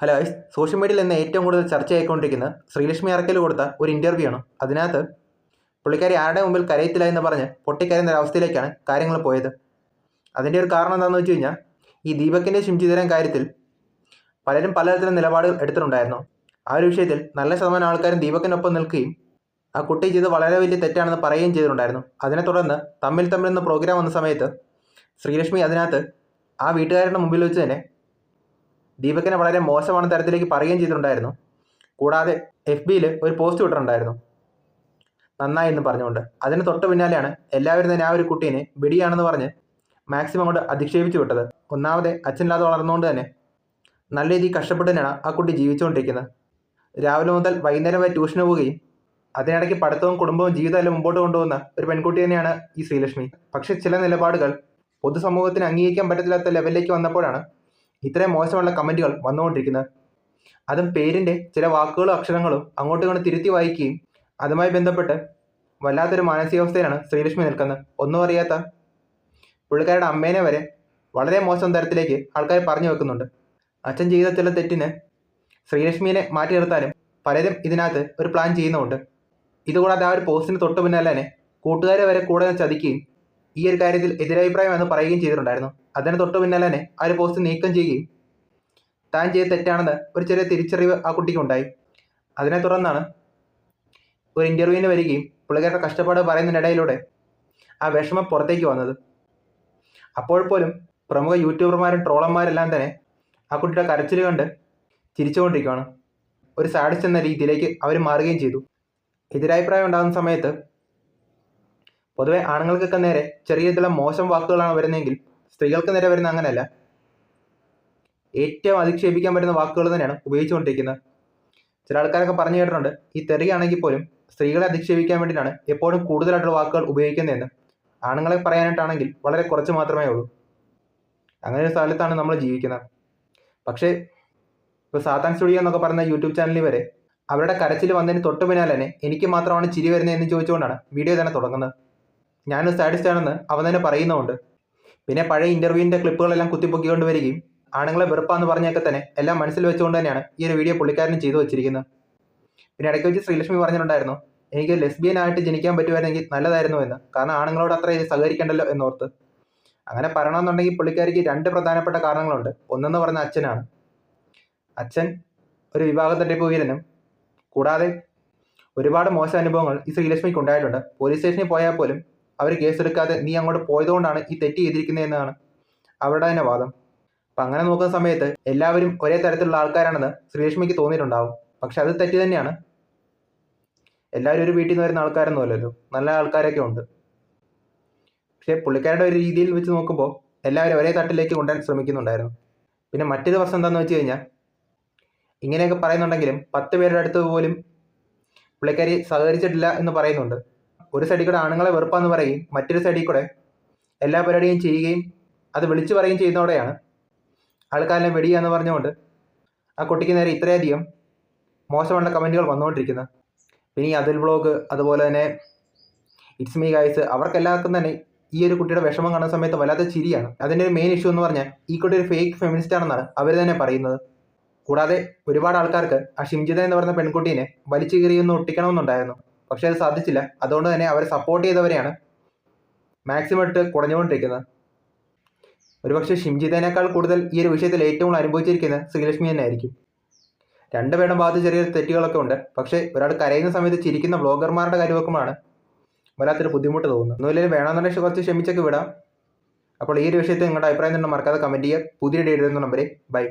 Hello ice social മീഡിയയിൽ ഇന്ന് ഏറ്റവും കൂടുതൽ ചർച്ചയായിക്കൊണ്ടിരിക്കുന്നത് ശ്രീലക്ഷ്മി അറക്കൽ കൊടുത്ത ഒരു ഇന്റർവ്യൂ ആണ്. അതിനകത്ത് പുള്ളിക്കാരി ആരുടെ മുമ്പിൽ കരയത്തില്ല എന്ന് പറഞ്ഞ് പൊട്ടിക്കരയുന്ന ഒരവസ്ഥയിലേക്കാണ് കാര്യങ്ങൾ പോയത്. അതിന്റെ ഒരു കാരണം എന്താണെന്ന് വെച്ച് കഴിഞ്ഞാൽ ഈ ദീപക്കിന്റെ ശുചിതരം കാര്യത്തിൽ പലരും പലതരത്തിലും നിലപാടുകൾ എടുത്തിട്ടുണ്ടായിരുന്നു. ആ ഒരു വിഷയത്തിൽ നല്ല ശതമാനം ആൾക്കാരും ദീപക്കിനൊപ്പം നിൽക്കുകയും ആ കുട്ടി ചെയ്ത് വളരെ വലിയ തെറ്റാണെന്ന് പറയുകയും ചെയ്തിട്ടുണ്ടായിരുന്നു. അതിനെ തുടർന്ന് തമ്മിൽ തമ്മിൽ എന്ന പ്രോഗ്രാം വന്ന സമയത്ത് ശ്രീലക്ഷ്മി അതിനകത്ത് ആ വീട്ടുകാരുടെ മുമ്പിൽ വെച്ച് തന്നെ ദീപകിനെ വളരെ മോശമാണ് തരത്തിലേക്ക് പറയുകയും ചെയ്തിട്ടുണ്ടായിരുന്നു. കൂടാതെ എഫ് ബിയിൽ ഒരു പോസ്റ്റ് വിട്ടിട്ടുണ്ടായിരുന്നു നന്നായി എന്ന് പറഞ്ഞുകൊണ്ട്. അതിന് തൊട്ട് പിന്നാലെയാണ് എല്ലാവരും തന്നെ ആ ഒരു കുട്ടീനെ വെടിയാണെന്ന് പറഞ്ഞ് മാക്സിമം അങ്ങോട്ട് അധിക്ഷേപിച്ചു വിട്ടത്. ഒന്നാമതെ അച്ഛനില്ലാതെ വളർന്നുകൊണ്ട് തന്നെ നല്ല രീതിയിൽ കഷ്ടപ്പെട്ട് തന്നെയാണ് ആ കുട്ടി ജീവിച്ചുകൊണ്ടിരിക്കുന്നത്. രാവിലെ മുതൽ വൈകുന്നേരം വരെ ട്യൂഷന് പോവുകയും അതിനിടയ്ക്ക് പഠിത്തവും കുടുംബവും ജീവിതമെല്ലാം മുമ്പോട്ട് കൊണ്ടുപോകുന്ന ഒരു പെൺകുട്ടി തന്നെയാണ് ഈ ശ്രീലക്ഷ്മി. പക്ഷേ ചില നിലപാടുകൾ പൊതുസമൂഹത്തിന് അംഗീകരിക്കാൻ പറ്റത്തില്ലാത്ത ലെവലിലേക്ക് വന്നപ്പോഴാണ് ഇത്രയും മോശമുള്ള കമന്റുകൾ വന്നുകൊണ്ടിരിക്കുന്നത് അതും പേരിന്റെ ചില വാക്കുകളും അക്ഷരങ്ങളും അങ്ങോട്ടും ഇങ്ങോട്ട് തിരുത്തി വായിക്കുകയും അതുമായി ബന്ധപ്പെട്ട് വല്ലാത്തൊരു മാനസികാവസ്ഥയിലാണ് ശ്രീലക്ഷ്മി നിൽക്കുന്നത്. ഒന്നും അറിയാത്ത പുള്ളിക്കാരുടെ അമ്മേനെ വരെ വളരെ മോശം തരത്തിലേക്ക് ആൾക്കാർ പറഞ്ഞു വെക്കുന്നുണ്ട്. അച്ഛൻ ചെയ്ത ചില തെറ്റിന് ശ്രീലക്ഷ്മിയെ മാറ്റി നിർത്താനും പലരും ഇതിനകത്ത് ഒരു പ്ലാൻ ചെയ്യുന്നുമുണ്ട്. ഇതുകൂടാതെ ആ ഒരു പോസ്റ്റിന് തൊട്ട് പിന്നാലെ തന്നെ കൂട്ടുകാരെ വരെ കൂടെ ചതിക്കുകയും ഈ ഒരു കാര്യത്തിൽ എതിരഭിപ്രായം എന്ന് പറയുകയും ചെയ്തിട്ടുണ്ടായിരുന്നു. അതിന് തൊട്ട് പിന്നാലെ തന്നെ ആ ഒരു പോസ്റ്റ് നീക്കം ചെയ്യുകയും താൻ ചെയ്ത തെറ്റാണെന്ന് ഒരു ചെറിയ തിരിച്ചറിവ് ആ കുട്ടിക്കുണ്ടായി അതിനെ തുടർന്നാണ് ഒരു ഇന്റർവ്യൂവിന് വരികയും പുള്ളിക്കാരുടെ കഷ്ടപ്പാട് പറയുന്നതിനിടയിലൂടെ ആ വിഷമം പുറത്തേക്ക് വന്നത്. അപ്പോൾ പോലും പ്രമുഖ യൂട്യൂബർമാരും ട്രോളന്മാരെല്ലാം തന്നെ ആ കുട്ടിയുടെ കരച്ചിൽ കണ്ട് ചിരിച്ചുകൊണ്ടിരിക്കുകയാണ് ഒരു സാഡിസ്റ്റ് എന്ന രീതിയിലേക്ക് അവർ മാറുകയും ചെയ്തു. എതിരഭിപ്രായം ഉണ്ടാകുന്ന സമയത്ത് പൊതുവെ ആണുങ്ങൾക്കൊക്കെ നേരെ ചെറിയ ചില മോശം വാക്കുകളാണ് വരുന്നതെങ്കിൽ സ്ത്രീകൾക്ക് നേരെ വരുന്ന അങ്ങനെയല്ല. ഏറ്റവും അധിക്ഷേപിക്കാൻ പറ്റുന്ന വാക്കുകൾ തന്നെയാണ് ഉപയോഗിച്ചുകൊണ്ടിരിക്കുന്നത്. ചില ആൾക്കാരൊക്കെ പറഞ്ഞു കേട്ടിട്ടുണ്ട് ഈ തെറിയാണെങ്കിൽ പോലും സ്ത്രീകളെ അധിക്ഷേപിക്കാൻ വേണ്ടിയിട്ടാണ് എപ്പോഴും കൂടുതലായിട്ടുള്ള വാക്കുകൾ ഉപയോഗിക്കുന്നതെന്ന്. ആണുങ്ങളെ പറയാനായിട്ടാണെങ്കിൽ വളരെ കുറച്ച് മാത്രമേ ഉള്ളൂ. അങ്ങനെ ഒരു സ്ഥലത്താണ് നമ്മൾ ജീവിക്കുന്നത്. പക്ഷേ ഇപ്പോൾ സാത്താൻ സ്റ്റുഡിയോ എന്നൊക്കെ പറയുന്ന യൂട്യൂബ് ചാനലിൽ വരെ അവരുടെ കരച്ചിൽ വന്നതിന് തൊട്ട് പിന്നാലെ തന്നെ എനിക്ക് മാത്രമാണ് ചിരി വരുന്നത് എന്ന് ചോദിച്ചുകൊണ്ടാണ് വീഡിയോ തന്നെ തുടങ്ങുന്നത്. ഞാനൊരു സാഡിസ്റ്റ് ആണെന്ന് അവൻ തന്നെ പറയുന്നുമുണ്ട് പിന്നെ പഴയ ഇന്റർവ്യൂവിന്റെ ക്ലിപ്പുകളെല്ലാം കുത്തിപ്പൊക്കിക്കൊണ്ട് വരികയും ആണുങ്ങളെ വെറുപ്പാന്ന് പറഞ്ഞൊക്കെ തന്നെ എല്ലാം മനസ്സിൽ വെച്ചുകൊണ്ട് തന്നെയാണ് ഈ ഒരു വീഡിയോ പുള്ളിക്കാരനും ചെയ്തു വെച്ചിരിക്കുന്നത്. പിന്നെ ഇടയ്ക്ക് വെച്ച് ശ്രീലക്ഷ്മി പറഞ്ഞിട്ടുണ്ടായിരുന്നു എനിക്ക് ലെസ്ബിയൻ ആയിട്ട് ജനിക്കാൻ പറ്റുമായിരുന്നെങ്കിൽ നല്ലതായിരുന്നു എന്ന്. കാരണം ആണുങ്ങളോട് അത്ര സഹകരിക്കണ്ടല്ലോ എന്നോർത്ത്. അങ്ങനെ പറയണമെന്നുണ്ടെങ്കിൽ പുള്ളിക്കാരിക്ക് രണ്ട് പ്രധാനപ്പെട്ട കാരണങ്ങളുണ്ട്. ഒന്നെന്ന് പറഞ്ഞ അച്ഛനാണ്. അച്ഛൻ ഒരു വിവാഹ തട്ടിപ്പ് വീരനും കൂടാതെ ഒരുപാട് മോശം അനുഭവങ്ങൾ ഈ ശ്രീലക്ഷ്മിക്ക് ഉണ്ടായിട്ടുണ്ട് പോലീസ് സ്റ്റേഷനിൽ പോയാൽ പോലും അവർ കേസെടുക്കാതെ നീ അങ്ങോട്ട് പോയതുകൊണ്ടാണ് ഈ തെറ്റ് ചെയ്തിരിക്കുന്നതെന്നാണ് അവരുടെ തന്നെ വാദം. അപ്പം അങ്ങനെ നോക്കുന്ന സമയത്ത് എല്ലാവരും ഒരേ തരത്തിലുള്ള ആൾക്കാരാണെന്ന് ശ്രീലക്ഷ്മിക്ക് തോന്നിയിട്ടുണ്ടാവും. പക്ഷെ അത് തെറ്റ് തന്നെയാണ്. എല്ലാവരും ഒരു വീട്ടിൽ നിന്ന് വരുന്ന ആൾക്കാരൊന്നുമല്ലല്ലോ നല്ല ആൾക്കാരൊക്കെ ഉണ്ട്. പക്ഷേ പുള്ളിക്കാരുടെ ഒരു രീതിയിൽ വെച്ച് നോക്കുമ്പോൾ എല്ലാവരും ഒരേ തട്ടിലേക്ക് കൊണ്ടുവരാൻ ശ്രമിക്കുന്നുണ്ടായിരുന്നു. പിന്നെ മറ്റൊരു പ്രശ്നം എന്താണെന്ന് വെച്ച് കഴിഞ്ഞാൽ ഇങ്ങനെയൊക്കെ പറയുന്നുണ്ടെങ്കിലും പത്ത് പേരുടെ അടുത്ത് പോലും പുള്ളിക്കാരി സഹകരിച്ചിട്ടില്ല എന്ന് പറയുന്നുണ്ട്. ഒരു സൈഡിൽ കൂടെ ആണുങ്ങളെ വെറുപ്പാന്ന് പറയുകയും മറ്റൊരു സൈഡിൽ കൂടെ എല്ലാ പരിപാടിയും ചെയ്യുകയും അത് വിളിച്ചു പറയുകയും ചെയ്യുന്നതോടെയാണ്. ആൾക്കാരെല്ലാം വെടിയാന്ന് പറഞ്ഞുകൊണ്ട് ആ കുട്ടിക്ക് നേരെ ഇത്രയധികം മോശമുള്ള കമന്റുകൾ വന്നുകൊണ്ടിരിക്കുന്നത്. പിന്നെ ഈ അതിൽ ബ്ലോഗ് അതുപോലെ തന്നെ ഇറ്റ്സ് മീ ഗൈസ് അവർക്കെല്ലാവർക്കും തന്നെ ഈ ഒരു കുട്ടിയുടെ വിഷമം കാണുന്ന സമയത്ത് വല്ലാത്ത ചിരിയാണ്. അതിന്റെ ഒരു മെയിൻ ഇഷ്യൂ എന്ന് പറഞ്ഞാൽ ഈ കുട്ടി ഒരു ഫേക്ക് ഫെമിനിസ്റ്റ് ആണെന്നാണ് അവർ തന്നെ പറയുന്നത്. കൂടാതെ ഒരുപാട് ആൾക്കാർക്ക് ആ ഷിംജിത എന്ന് പറയുന്ന പെൺകുട്ടീനെ വലിച്ചു കീറിയൊന്ന് ഒട്ടിക്കണമെന്നുണ്ടായിരുന്നു. പക്ഷേ അത് സാധിച്ചില്ല. അതുകൊണ്ട് തന്നെ അവരെ സപ്പോർട്ട് ചെയ്തവരെയാണ് മാക്സിമം ഇട്ട് കുറഞ്ഞുകൊണ്ടിരിക്കുന്നത് ഒരുപക്ഷെ ഷിംജിതേനേക്കാൾ കൂടുതൽ ഈ ഒരു വിഷയത്തിൽ ഏറ്റവും അനുഭവിച്ചിരിക്കുന്നത് ശ്രീലക്ഷ്മി തന്നെ ആയിരിക്കും രണ്ടുപേരുടെ ഭാഗത്ത് ചെറിയ തെറ്റുകളൊക്കെ ഉണ്ട്. പക്ഷേ ഒരാൾ കരയുന്ന സമയത്ത് ചിരിക്കുന്ന ബ്ലോഗർമാരുടെ വെക്കുമ്പോഴാണ് വല്ലാത്തൊരു ബുദ്ധിമുട്ട് തോന്നുന്നത്. ഒന്നുമില്ലെങ്കിൽ വേണമെന്നുണ്ടെങ്കിൽ കുറച്ച് ക്ഷമിച്ചൊക്കെ വിടാം. അപ്പോൾ ഈ ഒരു വിഷയത്തിൽ നിങ്ങളുടെ അഭിപ്രായം തന്നെ മറക്കാതെ കമന്റ് ചെയ്യുക. പുതിയ ഡേറ്റ് നമ്പറിൽ ബൈ